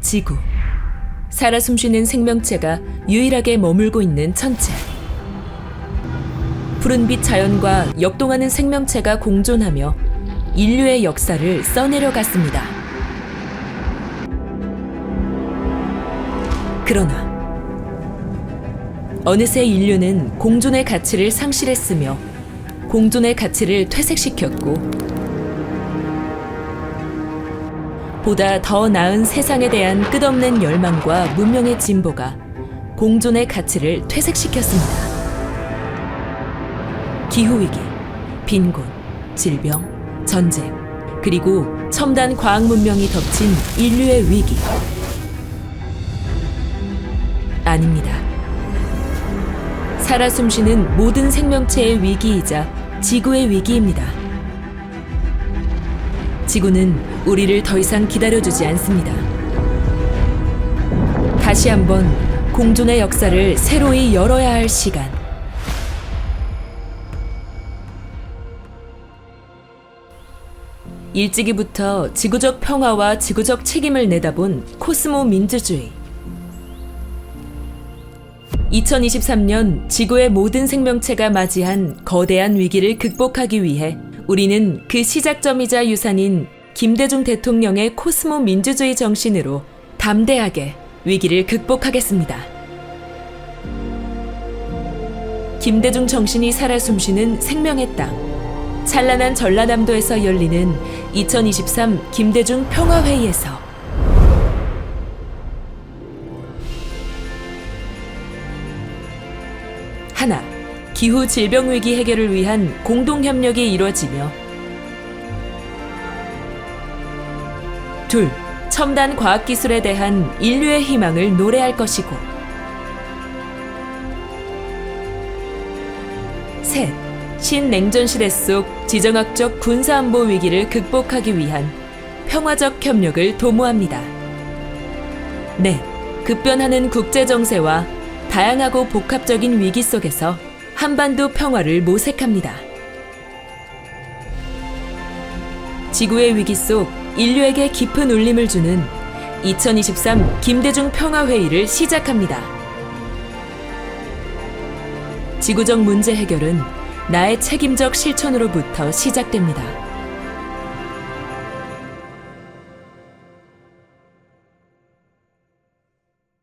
지구. 살아 숨쉬는 생명체가 유일하게 머물고 있는 천체. 푸른빛 자연과 역동하는 생명체가 공존하며 인류의 역사를 써내려 갔습니다. 그러나 어느새 인류는 공존의 가치를 상실했으며 공존의 가치를 퇴색시켰고 보다 더 나은 세상에 대한 끝없는 열망과 문명의 진보가 공존의 가치를 퇴색시켰습니다. 기후위기, 빈곤, 질병, 전쟁, 그리고 첨단 과학 문명이 덮친 인류의 위기. 아닙니다. 살아 숨쉬는 모든 생명체의 위기이자 지구의 위기입니다. 지구는 우리를 더 이상 기다려주지 않습니다. 다시 한번 공존의 역사를 새로이 열어야 할 시간. 일찍이부터 지구적 평화와 지구적 책임을 내다본 코스모 민주주의. 2023년 지구의 모든 생명체가 맞이한 거대한 위기를 극복하기 위해 우리는 그 시작점이자 유산인 김대중 대통령의 코스모 민주주의 정신으로 담대하게 위기를 극복하겠습니다. 김대중 정신이 살아 숨쉬는 생명의 땅. 찬란한 전라남도에서 열리는 2023 김대중 평화회의에서 하나, 기후 질병 위기 해결을 위한 공동 협력이 이루어지며 둘, 첨단 과학 기술에 대한 인류의 희망을 노래할 것이고 셋, 신냉전 시대 속 지정학적 군사 안보 위기를 극복하기 위한 평화적 협력을 도모합니다. 넷, 급변하는 국제 정세와 다양하고 복합적인 위기 속에서 한반도 평화를 모색합니다. 지구의 위기 속 인류에게 깊은 울림을 주는 2023 김대중 평화회의를 시작합니다. 지구적 문제 해결은 나의 책임적 실천으로부터 시작됩니다.